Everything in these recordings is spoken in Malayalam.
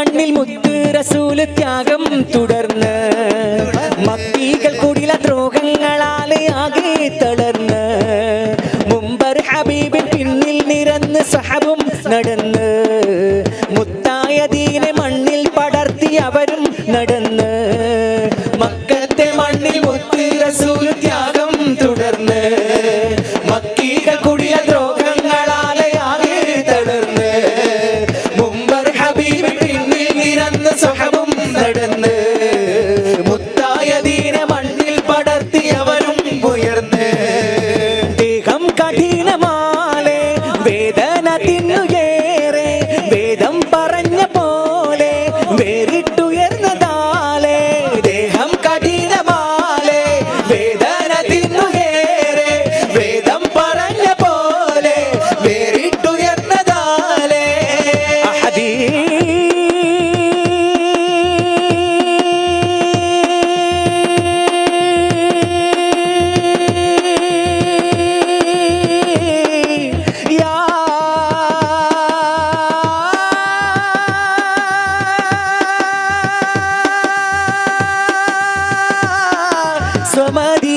മണ്ണിൽ മുത്ത് റസൂൽ ത്യാഗം തുടർന്ന്. മക്കീകൾ കുടില ദ്രോഹങ്ങളാലെ ആകെ തളർന്ന്. മുമ്പർ ഹബീബിൻ പിന്നിൽ നിരന്ന് സഹബും നടന്ന്. മുത്തായ സ്വമതി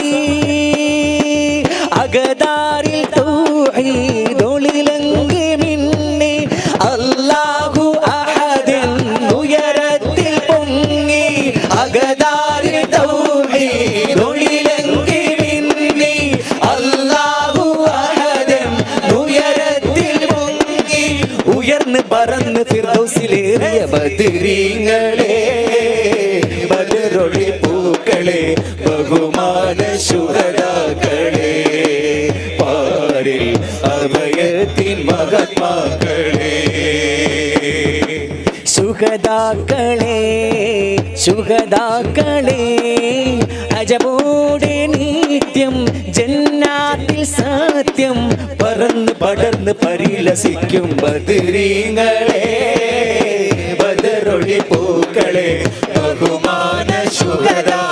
അകതാരിൽ തൗഹീദൊളിലങ്കി മിന്നി അല്ലാഹു പോ ഫിർദൗസിലേറിയ ബദരീങ്ങളെ ബദറൊളി പൂക്കളെ ബഹുമാന ശുഹദാക്കളെ പാരിൽ അഭയത്തിൻ മഹത്മാക്കളെ. സുഖദാക്കളെ സുഖദാക്കളെ അജബോടെ നിത്യം ജന്നാത്തിൽ സത്യം പറന്ന് പടർന്ന് പരിലസിക്കും ബദരീങ്ങളെ ബദറൊളി പൂക്കളെ ബഹുമാന ശുഹദാക്കളെ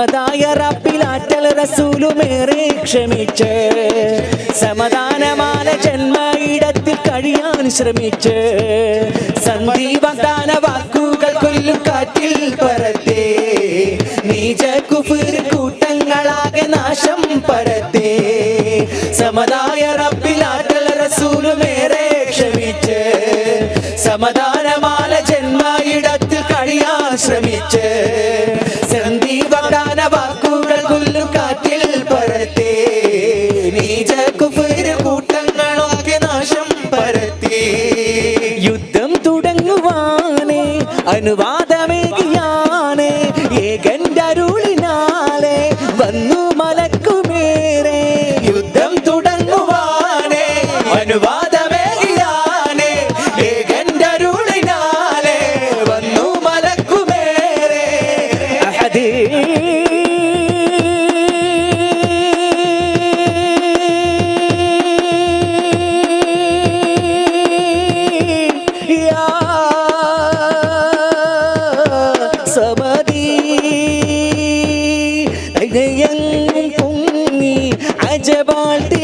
സമതായ റബ്ബിലാറ്റൽ റസൂലുമേറെ ക്ഷമിച്ച്. സമാധാനമാല ജന്മ ഇടത്തിൽ കഴിയാൻ ശ്രമിച്ച്. സന്ധി വാക്കുകൾ കൊല്ലും കാറ്റിൽ പറത്തേ നീച കുഫിർ കൂട്ടങ്ങളാകെ നാശം പരത്തേ. സമതായ റബ്ബിലാറ്റൽ റസൂലുമേറെ ക്ഷമിച്ച്. സമാധാനമാല ജന്മ ഇടത്തിൽ കഴിയാൻ ശ്രമിച്ച്. അനുവാദമേകിയാനേ ഏകന്റെ അരുളിനാലെ വന്നു മലക്കുമേറെ യുദ്ധം തുടങ്ങുവാനേ. അനുവാദമേകിയാനേ ഏകന്റെ അരുളിനാലെ വന്നു മലക്കുമേറെ. അഹദീ. യാ ഹൃദയങ്ങും പൊങ്ങി തിളങ്ങി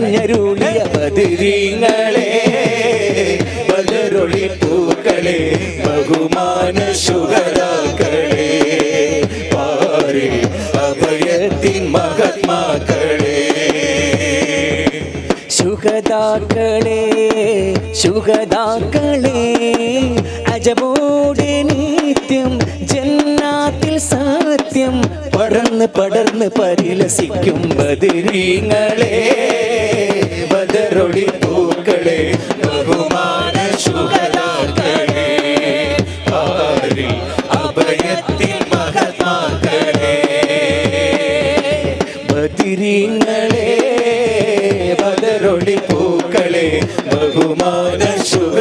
നിറഞ്ഞ് കരിഞ്ഞരുളിയ ബദിരീങ്ങളെ ബദറൊളി പൂക്കളെ ബഹുമാന ശുഗരാക്കളെ പാറി അഭയത്തിൻ മഹത്മാക്കളെ. സുഖദാക്കളെ സുഖദാക്കളെ അജബോടെ നിത്യം ജന്നാത്തിൽ സത്യം പടർന്ന് പടർന്ന് പരിലസിക്കും ബദിരീങ്ങളെ ബദറൊളി പൂക്കളെ ബഹുമാന ശുഹദാക്കളെ പാരിൽ അഭയത്തിൻ മഹത്മാക്കളെ. ബദിരീങ്ങളെ ബദരൊടി പൂക്കളെ ബഹുമാന ശുഭ